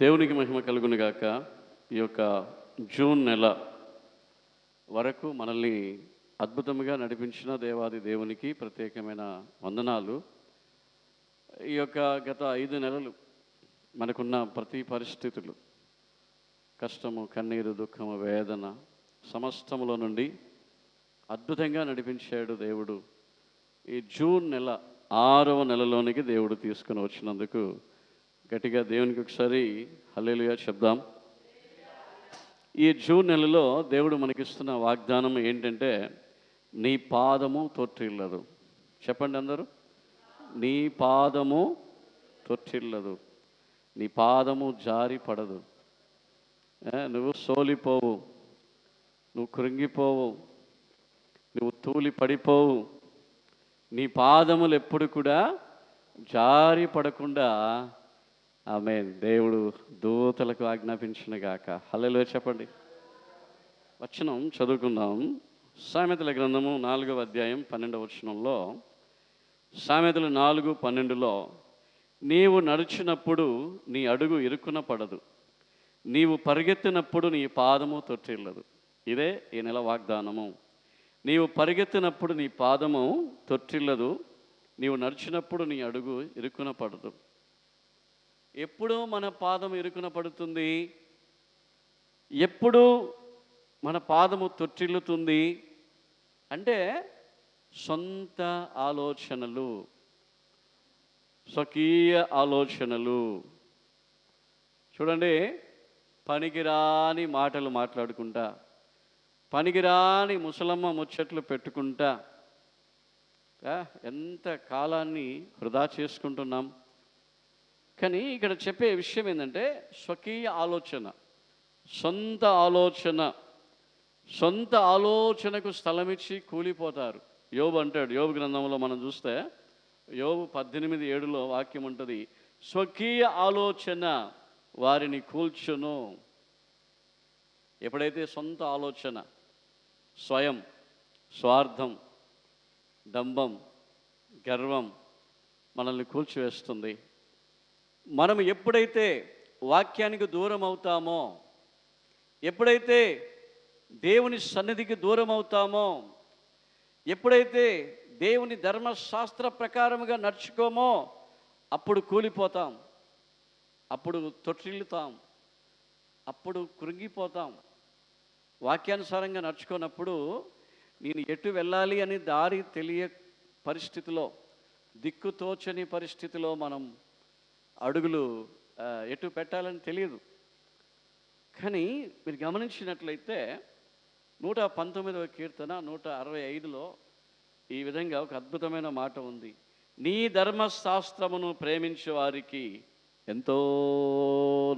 దేవునికి మహిమ కలుగునుగాక ఈ యొక్క జూన్ నెల వరకు మనల్ని అద్భుతంగా నడిపించిన దేవాది దేవునికి ప్రత్యేకమైన వందనాలు. ఈ యొక్క గత ఐదు నెలలు మనకున్న ప్రతి పరిస్థితులు కష్టము కన్నీరు దుఃఖము వేదన సమస్తములో నుండి అద్భుతంగా నడిపించాడు దేవుడు. ఈ జూన్ నెల ఆరవ నెలలోనికి దేవుడు తీసుకుని వచ్చినందుకు గట్టిగా దేవునికి ఒకసారి హల్లేలుగా చెప్దాం. ఈ జూన్ నెలలో దేవుడు మనకిస్తున్న వాగ్దానం ఏంటంటే నీ పాదము తొట్టిల్లదు. చెప్పండి అందరూ. నీ పాదము తొట్టిల్లదు. నీ పాదము జారి పడదు నువ్వు సోలిపోవు. నువ్వు కృంగిపోవు. నువ్వు తూలి పడిపోవు. నీ పాదములు ఎప్పుడు కూడా జారి పడకుండా ఆమె దేవుడు దూతలకు ఆజ్ఞాపించిన గాక. హలో చెప్పండి. వచనం చదువుకుందాం. సామెతల గ్రంథము నాలుగవ అధ్యాయం పన్నెండవ వచనంలో సామెతలు నాలుగు పన్నెండులో నీవు నడిచినప్పుడు నీ అడుగు ఇరుక్కున పడదు. నీవు పరిగెత్తినప్పుడు నీ పాదము తొట్టిల్లదు. ఇదే ఈ నెల వాగ్దానము. నీవు పరిగెత్తినప్పుడు నీ పాదము తొట్టిల్లదు. నీవు నడిచినప్పుడు నీ అడుగు ఇరుక్కున పడదు. ఎప్పుడూ మన పాదం ఇరుకున పడుతుంది. ఎప్పుడు మన పాదము తొట్టిల్లుతుంది. అంటే సొంత ఆలోచనలు స్వకీయ ఆలోచనలు. చూడండి పనికిరాని మాటలు మాట్లాడుకుంటా పనికిరాని ముసలమ్మ ముచ్చట్లు పెట్టుకుంటా. ఎంత కాలాన్ని వృధా చేసుకుంటున్నాం. కానీ ఇక్కడ చెప్పే విషయం ఏంటంటే స్వకీయ ఆలోచన సొంత ఆలోచన. సొంత ఆలోచనకు స్థలమిచ్చి కూలిపోతారు. యోబు అంటాడు యోబు గ్రంథంలో మనం చూస్తే యోబు పద్దెనిమిది ఏడులో వాక్యం ఉంటుంది స్వకీయ ఆలోచన వారిని కూల్చును. ఎప్పుడైతే సొంత ఆలోచన స్వయం స్వార్థం డంబం గర్వం మనల్ని కూల్చివేస్తుంది మనం ఎప్పుడైతే వాక్యానికి దూరం అవుతామో ఎప్పుడైతే దేవుని సన్నిధికి దూరం అవుతామో ఎప్పుడైతే దేవుని ధర్మశాస్త్ర ప్రకారముగా నడుచుకోమో అప్పుడు కూలిపోతాం. అప్పుడు తొట్టిల్లుతాం. అప్పుడు కృంగిపోతాం. వాక్యానుసారంగా నడుచుకున్నప్పుడు నేను ఎటు వెళ్ళాలి అని దారి తెలియ పరిస్థితిలో దిక్కు తోచని పరిస్థితిలో మనం అడుగులు ఎటు పెట్టాలని తెలియదు. కానీ మీరు గమనించినట్లయితే నూట పంతొమ్మిదవ కీర్తన నూట అరవై ఐదులో ఈ విధంగా ఒక అద్భుతమైన మాట ఉంది. నీ ధర్మశాస్త్రమును ప్రేమించే వారికి ఎంతో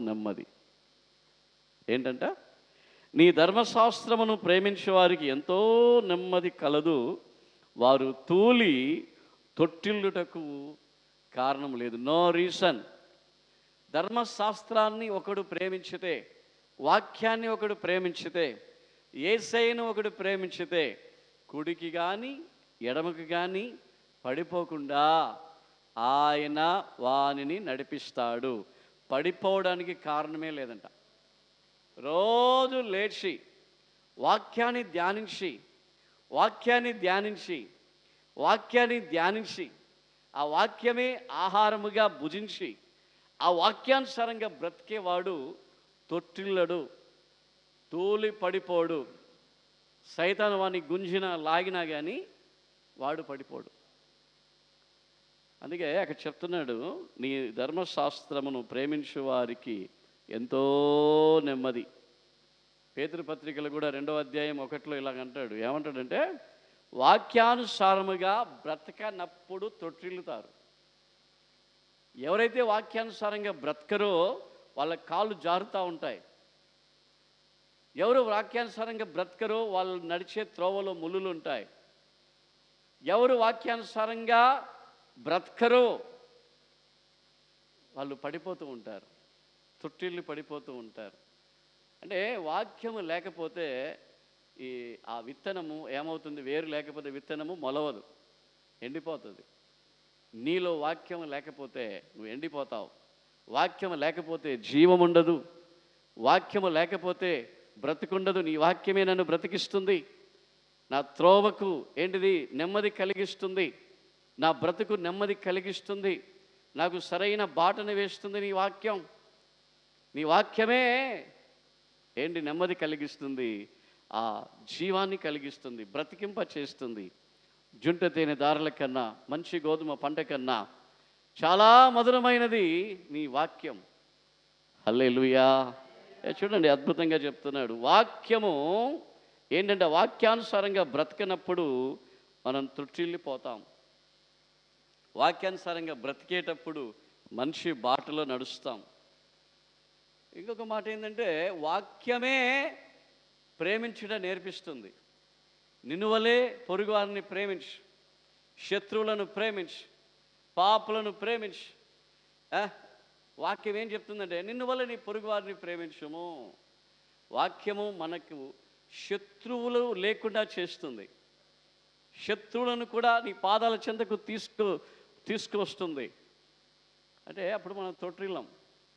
నెమ్మది. ఏంటంట? నీ ధర్మశాస్త్రమును ప్రేమించే వారికి ఎంతో నెమ్మది కలదు. వారు తూలి తొట్టిల్లుటకు కారణం లేదు. నో రీజన్ ధర్మశాస్త్రాన్ని ఒకడు ప్రేమించితే వాక్యాన్ని ఒకడు ప్రేమించితే ఏసైను ఒకడు ప్రేమించితే కుడికి కానీ ఎడమకి కానీ పడిపోకుండా ఆయన వానిని నడిపిస్తాడు. పడిపోవడానికి కారణమే లేదంట. రోజు లేచి వాక్యాన్ని ధ్యానించి వాక్యాన్ని ధ్యానించి వాక్యాన్ని ధ్యానించి ఆ వాక్యమే ఆహారముగా భుజించి ఆ వాక్యానుసారంగా బ్రతికేవాడు తొట్టిల్లడు తూలి పడిపోడు. సైతాన్ వాడిని గుంజిన లాగినా కానీ వాడు పడిపోడు. అందుకే అక్కడ చెప్తున్నాడు నీ ధర్మశాస్త్రమును ప్రేమించు వారికి ఎంతో నెమ్మది. పేతృపత్రికలు కూడా రెండవ అధ్యాయం ఒకటిలో ఇలాగ అంటాడు. ఏమంటాడంటే వాక్యానుసారముగా బ్రతకనప్పుడు తొట్టిల్లుతారు. ఎవరైతే వాక్యానుసారంగా బ్రతకరో వాళ్ళ కాళ్ళు జారుతూ ఉంటాయి. ఎవరు వాక్యానుసారంగా బ్రతకరో వాళ్ళు నడిచే త్రోవలో ముళ్ళు ఉంటాయి. ఎవరు వాక్యానుసారంగా బ్రతకరో వాళ్ళు పడిపోతూ ఉంటారు. తొట్టిల్లు పడిపోతూ ఉంటారు. అంటే వాక్యము లేకపోతే ఈ ఆ విత్తనము ఏమవుతుంది? వేరు లేకపోతే విత్తనము మొలవదు. ఎండిపోతుంది. నీలో వాక్యం లేకపోతే నువ్వు ఎండిపోతావు. వాక్యం లేకపోతే జీవం ఉండదు వాక్యము లేకపోతే బ్రతుకుండదు. నీ వాక్యమే నన్ను బ్రతికిస్తుంది. నా త్రోవకు ఏంటిది? నెమ్మది కలిగిస్తుంది. నా బ్రతుకు నెమ్మది కలిగిస్తుంది. నాకు సరైన బాటను వేస్తుంది నీ వాక్యం. నీ వాక్యమే ఏంటి? నెమ్మది కలిగిస్తుంది. ఆ జీవాన్ని కలిగిస్తుంది బ్రతికింప చేస్తుంది. జుంట తేనె దారుల కన్నా మంచి గోధుమ పంట కన్నా చాలా మధురమైనది నీ వాక్యం. హల్లెలూయా. ఏ చూడండి అద్భుతంగా చెప్తున్నాడు. వాక్యము ఏంటంటే వాక్యానుసారంగా బ్రతకనప్పుడు మనం తృట్టిల్లిపోతాం వాక్యానుసారంగా బ్రతికేటప్పుడు మనిషి బాటలో నడుస్తాం. ఇంకొక మాట ఏంటంటే వాక్యమే ప్రేమించుట నేర్పిస్తుంది. నిన్ను వలే పొరుగువారిని ప్రేమించు. శత్రువులను ప్రేమించు. పాపులను ప్రేమించు. వాక్యం ఏం చెప్తుందంటే నిన్ను వల్ల నీ పొరుగువారిని ప్రేమించము. వాక్యము మనకు శత్రువులు లేకుండా చేస్తుంది. శత్రువులను కూడా నీ పాదాల చెందకు తీసుకు తీసుకువస్తుంది. అంటే అప్పుడు మనం తొట్టిల్లం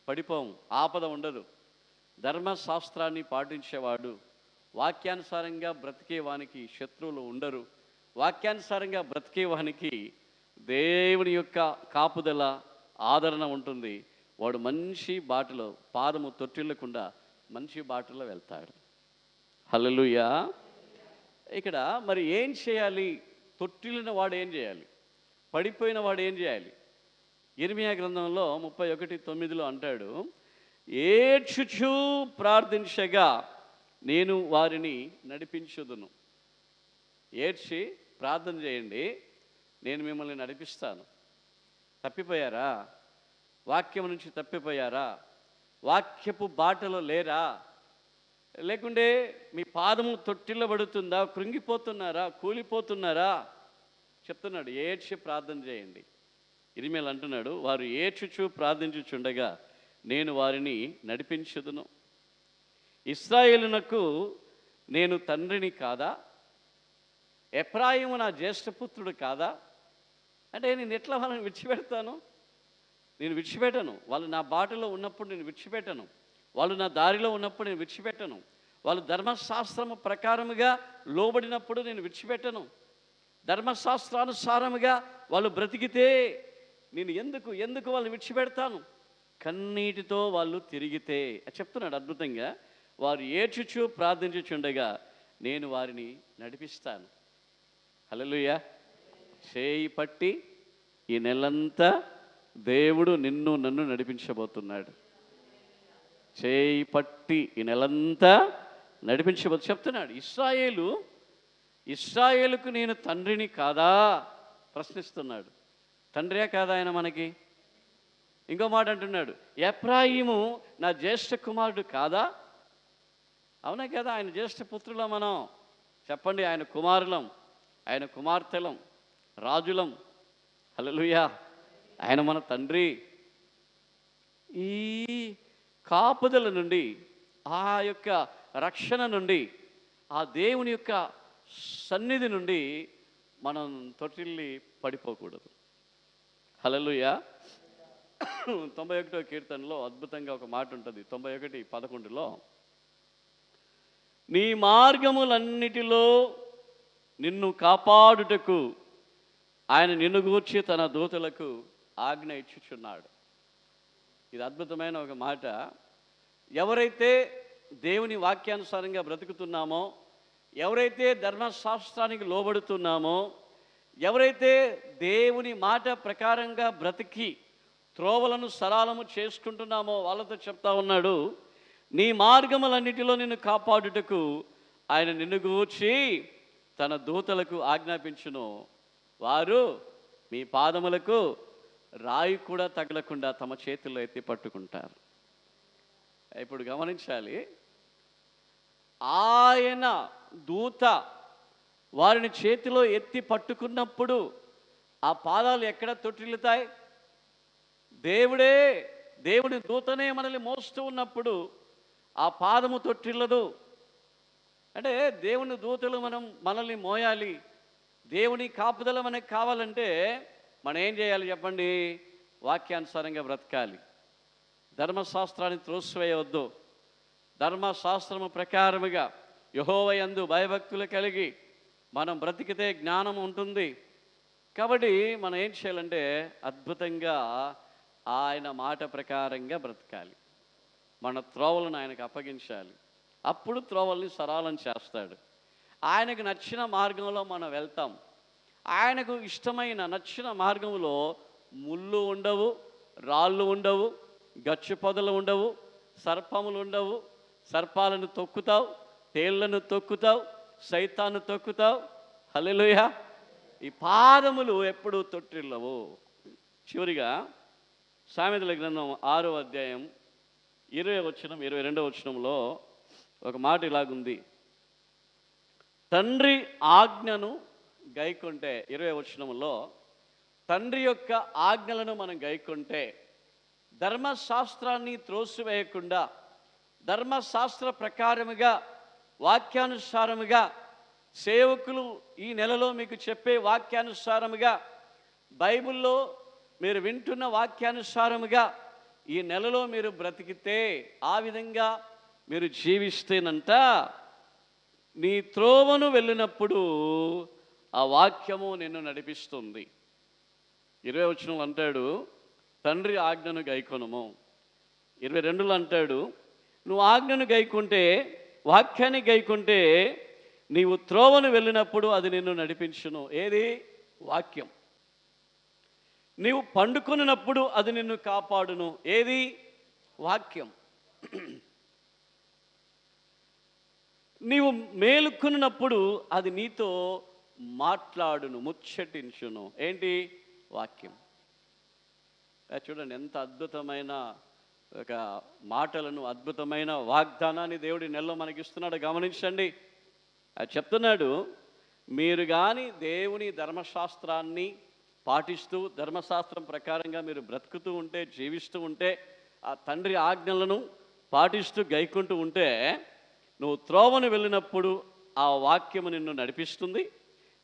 పడిపోం ఆపద ఉండదు. ధర్మశాస్త్రాన్ని పాటించేవాడు వాక్యానుసారంగా బ్రతికేవానికి శత్రువులు ఉండరు. వాక్యానుసారంగా బ్రతికేవానికి దేవుని యొక్క కాపుదల ఆదరణ ఉంటుంది. వాడు మంచి బాటలో పాదము తొట్టిల్లకుండా మంచి బాటలో వెళ్తాడు. హలలుయా ఇక్కడ మరి ఏం చేయాలి? తొట్టిల్లిన వాడు ఏం చేయాలి? పడిపోయిన వాడు ఏం చేయాలి? ఇర్మియా గ్రంథంలో ముప్పై ఒకటి తొమ్మిదిలో అంటాడు ఏడ్చుచూ ప్రార్థించగా నేను వారిని నడిపించుదును. ఏడ్చి ప్రార్థన చేయండి నేను మిమ్మల్ని నడిపిస్తాను. తప్పిపోయారా? వాక్యం నుంచి తప్పిపోయారా? వాక్యపు బాటలో లేరా? లేకుంటే మీ పాదము తొట్టిల్లబడుతుందా? కృంగిపోతున్నారా? కూలిపోతున్నారా? చెప్తున్నాడు ఏడ్చి ప్రార్థన చేయండి. ఇరిమేలు అంటున్నాడు వారు ఏడ్చుచు ప్రార్థించుచుండగా నేను వారిని నడిపించుదును. ఇస్రాయేలునకు నేను తండ్రిని కాదా? ఎప్రాయిము నా జ్యేష్ఠపుత్రుడు కాదా? అంటే నేను ఎట్లా వాళ్ళని విడిచిపెడతాను? నేను విడిచిపెట్టను. వాళ్ళు నా బాటలో ఉన్నప్పుడు నేను విడిచిపెట్టను. వాళ్ళు నా దారిలో ఉన్నప్పుడు నేను విడిచిపెట్టను. వాళ్ళు ధర్మశాస్త్రము ప్రకారముగా లోబడినప్పుడు నేను విడిచిపెట్టను. ధర్మశాస్త్రానుసారముగా వాళ్ళు బ్రతికితే నేను ఎందుకు ఎందుకు వాళ్ళు విడిచిపెడతాను? కన్నీటితో వాళ్ళు తిరిగితే. చెప్తున్నాడు అద్భుతంగా. వారు ఏడ్చుచు ప్రార్థించుచుండగా నేను వారిని నడిపిస్తాను. హల్లెలూయా. చేయి పట్టి ఈ నెలంతా దేవుడు నిన్ను నన్ను నడిపించబోతున్నాడు. చేయి పట్టి ఈ నెలంతా నడిపించబో చెప్తున్నాడు. ఇస్రాయేలు ఇస్రాయేలుకు నేను తండ్రిని కాదా? ప్రశ్నిస్తున్నాడు. తండ్రియా కాదా ఆయన మనకి? ఇంకో మాట అంటున్నాడు ఎప్రాయిము నా జ్యేష్ఠ కుమారుడు కాదా? అవునా కదా? ఆయన జ్యేష్ఠ పుత్రులం మనం. చెప్పండి ఆయన కుమారులం ఆయన కుమార్తెలం రాజులం. హలలుయా ఆయన మన తండ్రి. ఈ కాపుదల నుండి ఆ యొక్క రక్షణ నుండి ఆ దేవుని యొక్క సన్నిధి నుండి మనం తొట్టిల్లి పడిపోకూడదు. హల్లెలూయా. తొంభై ఒకటో కీర్తనలో అద్భుతంగా ఒక మాట ఉంటుంది. తొంభై ఒకటి పదకొండులో నీ మార్గములన్నిటిలో నిన్ను కాపాడుటకు ఆయన నిన్ను గూర్చి తన దూతలకు ఆజ్ఞ ఇచ్చుచున్నాడు. ఇది అద్భుతమైన ఒక మాట. ఎవరైతే దేవుని వాక్యానుసారంగా బ్రతుకుతున్నామో ఎవరైతే ధర్మశాస్త్రానికి లోబడుతున్నామో ఎవరైతే దేవుని మాట ప్రకారంగా బ్రతికి త్రోవలను సరళము చేసుకుంటున్నామో వాళ్ళతో చెప్తా ఉన్నాడు నీ మార్గములన్నిటిలో నిన్ను కాపాడుటకు ఆయన నిన్ను గూర్చి తన దూతలకు ఆజ్ఞాపించును. వారు మీ పాదములకు రాయి కూడా తగలకుండా తమ చేతుల్లో ఎత్తి పట్టుకుంటారు. ఇప్పుడు గమనించాలి. ఆయన దూత వారిని చేతిలో ఎత్తి పట్టుకున్నప్పుడు ఆ పాదాలు ఎక్కడ తొట్టిల్లుతాయి? దేవుడే దేవుని దూతనే మనల్ని మోస్తూ ఉన్నప్పుడు ఆ పాదము తొట్టిల్లదు. అంటే దేవుని దూతలు మనం మనల్ని మోయాలి. దేవుని కాపుదల మనకు కావాలంటే మనం ఏం చేయాలి చెప్పండి? వాక్యానుసారంగా బ్రతకాలి. ధర్మశాస్త్రాన్ని త్రోసివేయవద్దు. ధర్మశాస్త్రము ప్రకారముగా యహోవయందు భయభక్తులు కలిగి మనం బ్రతికితే జ్ఞానం ఉంటుంది. కాబట్టి మనం ఏం చేయాలంటే అద్భుతంగా ఆయన మాట ప్రకారంగా బ్రతకాలి. మన త్రోవలను ఆయనకు అప్పగించాలి. అప్పుడు త్రోవల్ని సరళం చేస్తాడు. ఆయనకు నచ్చిన మార్గంలో మనం వెళ్తాం. ఆయనకు ఇష్టమైన నచ్చిన మార్గంలో ముళ్ళు ఉండవు రాళ్ళు ఉండవు గచ్చు పొదలు ఉండవు సర్పములు ఉండవు. సర్పాలను తొక్కుతావు తేళ్ళను తొక్కుతావు సైతాన్ని తొక్కుతావు. హల్లెలూయ! ఈ పాదములు ఎప్పుడు తొట్టిల్లవు. చివరిగా సామెతల గ్రంథం ఆరో అధ్యాయం ఇరవై వచనం ఇరవై రెండవ వచనంలో ఒక మాట ఇలాగుంది. తండ్రి ఆజ్ఞను గైకొంటే ఇరవై వచనంలో తండ్రి యొక్క ఆజ్ఞలను మనం గైకొంటే ధర్మశాస్త్రాన్ని త్రోసివేయకుండా ధర్మశాస్త్ర ప్రకారముగా వాక్యానుసారముగా సేవకులు ఈ నెలలో మీకు చెప్పే వాక్యానుసారముగా బైబిల్లో మీరు వింటున్న వాక్యానుసారముగా ఈ నెలలో మీరు బ్రతికితే ఆ విధంగా మీరు జీవిస్తేనంట. నీ త్రోవను వెళ్ళినప్పుడు ఆ వాక్యము నిన్ను నడిపిస్తుంది. ఇరవై వచనం అంటాడు తండ్రి ఆజ్ఞను గైకొనము. ఇరవై రెండులో అంటాడు నువ్వు ఆజ్ఞను గైకుంటే వాక్యాన్ని గైకుంటే నీవు త్రోవను వెళ్ళినప్పుడు అది నిన్ను నడిపించును. ఏది? వాక్యం. నీవు పండుకొనినప్పుడు అది నిన్ను కాపాడును. ఏది? వాక్యం. నీవు మేలుకొనినప్పుడు అది నీతో మాట్లాడును ముచ్చటించును. ఏంటి? వాక్యం. చూడండి ఎంత అద్భుతమైన ఒక మాటలను అద్భుతమైన వాగ్దానాన్ని దేవుడి నెలలో మనకిస్తున్నాడు. గమనించండి. అది చెప్తున్నాడు మీరు కానీ దేవుని ధర్మశాస్త్రాన్ని పాటిస్తూ ధర్మశాస్త్రం ప్రకారంగా మీరు బ్రతుకుతూ ఉంటే జీవిస్తూ ఉంటే ఆ తండ్రి ఆజ్ఞలను పాటిస్తూ గైకుంటూ ఉంటే నువ్వు త్రోవను వెళ్ళినప్పుడు ఆ వాక్యము నిన్ను నడిపిస్తుంది.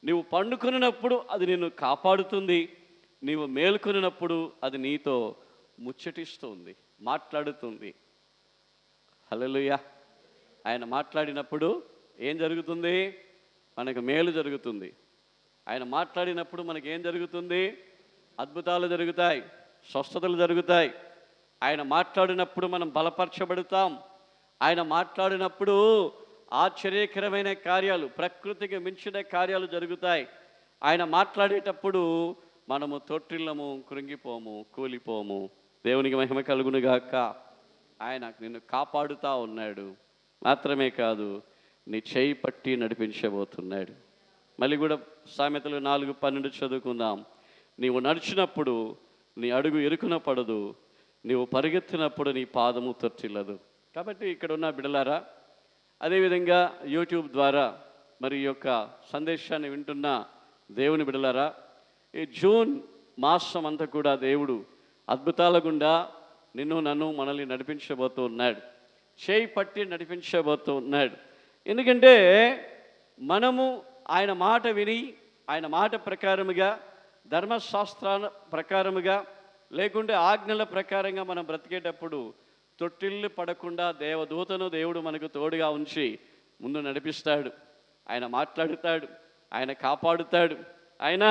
నీవు పండుకొనినప్పుడు అది నిన్ను కాపాడుతుంది. నీవు మేల్కొనినప్పుడు అది నీతో ముచ్చటిస్తుంది మాట్లాడుతుంది. హలోయ ఆయన మాట్లాడినప్పుడు ఏం జరుగుతుంది? మనకు మేలు జరుగుతుంది. ఆయన మాట్లాడినప్పుడు మనకి ఏం జరుగుతుంది? అద్భుతాలు జరుగుతాయి స్వస్థతలు జరుగుతాయి. ఆయన మాట్లాడినప్పుడు మనం బలపరచబడతాం. ఆయన మాట్లాడినప్పుడు ఆశ్చర్యకరమైన కార్యాలు ప్రకృతికి మించిన కార్యాలు జరుగుతాయి. ఆయన మాట్లాడేటప్పుడు మనము తొట్టిల్లము కృంగిపోము కూలిపోము. దేవునికి మహిమ కలుగునుగాక ఆయన నిన్ను కాపాడుతూ ఉన్నాడు. మాత్రమే కాదు నీ చేయి పట్టి నడిపించబోతున్నాడు. మళ్ళీ కూడా సామెతలు నాలుగు పన్నెండు చదువుకుందాం. నీవు నడిచినప్పుడు నీ అడుగు ఎరుకున పడదు నీవు పరిగెత్తినప్పుడు నీ పాదము తొట్టిల్లదు కాబట్టి ఇక్కడ ఉన్న బిడలారా అదేవిధంగా యూట్యూబ్ ద్వారా మరి యొక్క సందేశాన్ని వింటున్న దేవుని బిడలారా ఈ జూన్ మాసం అంతా కూడా దేవుడు అద్భుతాల గుండా నిన్ను నన్ను మనల్ని నడిపించబోతూ ఉన్నాడు. చేయి పట్టి నడిపించబోతూ ఉన్నాడు. ఎందుకంటే మనము ఆయన మాట విని ఆయన మాట ప్రకారముగా ధర్మశాస్త్ర ప్రకారముగా లేకుంటే ఆజ్ఞల ప్రకారంగా మనం బ్రతికేటప్పుడు తొట్టిల్లు పడకుండా దేవదూతను దేవుడు మనకు తోడుగా ఉంచి ముందు నడిపిస్తాడు. ఆయన మాట్లాడుతాడు ఆయన కాపాడుతాడు ఆయన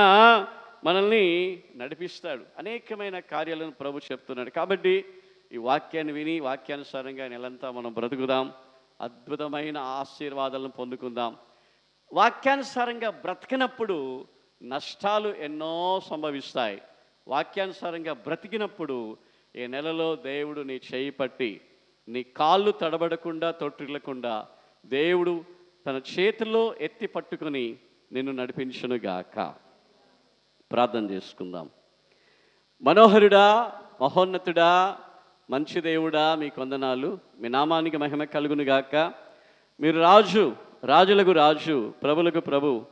మనల్ని నడిపిస్తాడు. అనేకమైన కార్యాలను ప్రభు చెప్తున్నాడు. కాబట్టి ఈ వాక్యాన్ని విని వాక్యానుసారంగా నెలంతా మనం బ్రతుకుదాం. అద్భుతమైన ఆశీర్వాదాలను పొందుకుందాం. వాక్యానుసారంగా బ్రతికినప్పుడు నష్టాలు ఎన్నో సంభవిస్తాయి. వాక్యానుసారంగా బ్రతికినప్పుడు ఈ నెలలో దేవుడు నీ చేయి పట్టి నీ కాళ్ళు తడబడకుండా తొట్టిల్లకుండా దేవుడు తన చేతిలో ఎత్తి పట్టుకొని నిన్ను నడిపించునుగాక ప్రార్థన చేసుకుందాం. మనోహరుడా మహోన్నతుడా మంచి దేవుడా మీ కొందనాలు మీ నామానికి మహిమ కలుగునుగాక మీరు రాజు రాజులకు రాజు ప్రభులకు ప్రభు.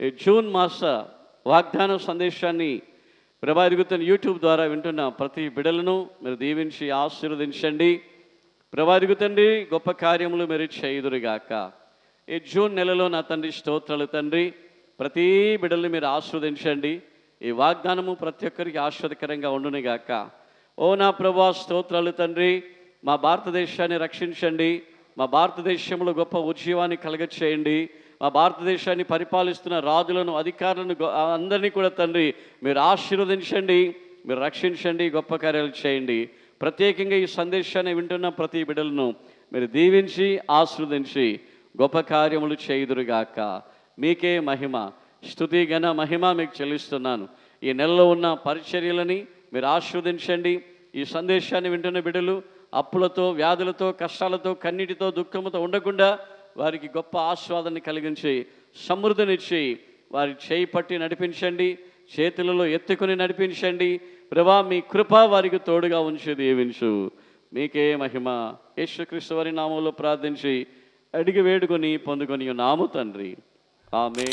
ఈ జూన్ మాస వాగ్దాన సందేశాన్ని ప్రభా ఎదుగుతున్న యూట్యూబ్ ద్వారా వింటున్న ప్రతి బిడలను మీరు దీవించి ఆశీర్వదించండి. ప్రభా ఎదుగుతండి గొప్ప కార్యములు మీరు చేయుదురుగాక. ఈ జూన్ నెలలో నా తండ్రి స్తోత్రాలు తండ్రి. ప్రతి బిడల్ని మీరు ఆస్వాదించండి ఈ వాగ్దానము ప్రతి ఒక్కరికి ఆస్వాదకరంగా ఉండునిగాక. ఓ నా ప్రభా స్తోత్రాలు తండ్రి. మా భారతదేశాన్ని రక్షించండి. మా భారతదేశంలో గొప్ప ఉద్యమాన్ని కలగచేయండి. మా భారతదేశాన్ని పరిపాలిస్తున్న రాజులను అధికారులను అందరినీ కూడా తండ్రి మీరు ఆశీర్వదించండి మీరు రక్షించండి గొప్ప కార్యాలు చేయండి. ప్రత్యేకంగా ఈ సందేశాన్ని వింటున్న ప్రతి బిడ్డలను మీరు దీవించి ఆశీర్వదించి గొప్ప కార్యములు చేయుదురుగాక. మీకే మహిమ. స్థుతి ఘన మహిమ మీకు చెల్లిస్తున్నాను. ఈ నెలలో ఉన్న పరిచర్యలని మీరు ఆశీర్వదించండి. ఈ సందేశాన్ని వింటున్న బిడ్డలు అప్పులతో వ్యాధులతో కష్టాలతో కన్నీటితో దుఃఖముతో ఉండకుండా వారికి గొప్ప ఆస్వాదాన్ని కలిగించి సమృద్ధినిచ్చి వారి చేయి పట్టి నడిపించండి చేతులలో ఎత్తుకుని నడిపించండి. ప్రభా మీ కృప వారికి తోడుగా ఉంచి దీవించు. మీకే మహిమ. యేసుక్రీస్తు వారి నామంలో ప్రార్థించి అడిగి వేడుకొని పొందుకొని నాము తండ్రి. ఆమె